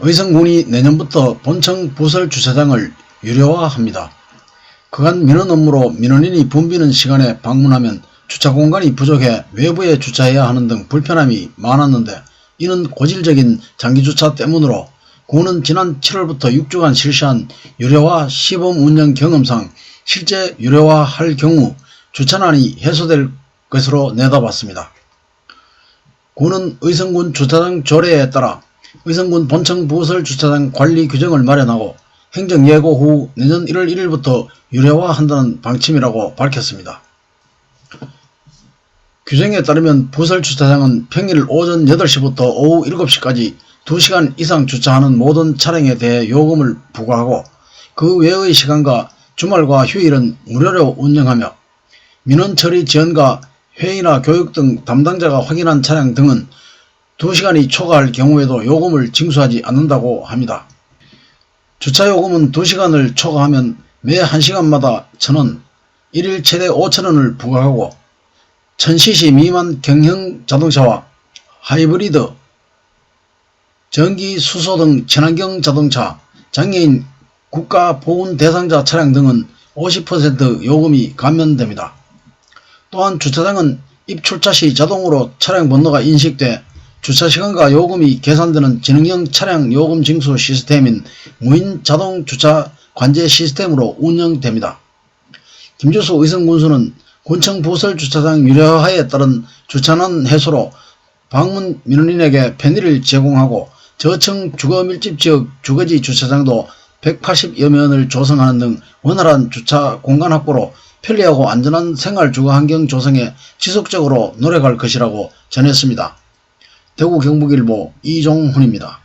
의성군이 내년부터 본청 부설 주차장을 유료화합니다. 그간 민원 업무로 민원인이 붐비는 시간에 방문하면 주차 공간이 부족해 외부에 주차해야 하는 등 불편함이 많았는데 이는 고질적인 장기주차 때문으로 군은 지난 7월부터 6주간 실시한 유료화 시범 운영 경험상 실제 유료화할 경우 주차난이 해소될 것으로 내다봤습니다. 군은 의성군 주차장 조례에 따라 의성군 본청 부설 주차장 관리 규정을 마련하고 행정 예고 후 내년 1월 1일부터 유료화한다는 방침이라고 밝혔습니다. 규정에 따르면 부설 주차장은 평일 오전 8시부터 오후 7시까지 2시간 이상 주차하는 모든 차량에 대해 요금을 부과하고 그 외의 시간과 주말과 휴일은 무료로 운영하며 민원 처리 지연과 회의나 교육 등 담당자가 확인한 차량 등은 2시간이 초과할 경우에도 요금을 징수하지 않는다고 합니다. 주차요금은 2시간을 초과하면 매 1시간마다 1,000원, 1일 최대 5,000원을 부과하고 1000cc 미만 경형 자동차와 하이브리드, 전기 수소 등 친환경 자동차, 장애인 국가 보훈 대상자 차량 등은 50% 요금이 감면됩니다. 또한 주차장은 입출차 시 자동으로 차량 번호가 인식돼 주차시간과 요금이 계산되는 지능형 차량 요금 징수 시스템인 무인 자동 주차 관제 시스템으로 운영됩니다. 김주수 의성군수는 군청 부설 주차장 유료화에 따른 주차난 해소로 방문 민원인에게 편의를 제공하고 저층 주거 밀집 지역 주거지 주차장도 180여 면을 조성하는 등 원활한 주차 공간 확보로 편리하고 안전한 생활 주거 환경 조성에 지속적으로 노력할 것이라고 전했습니다. 대구 경북일보 이종훈입니다.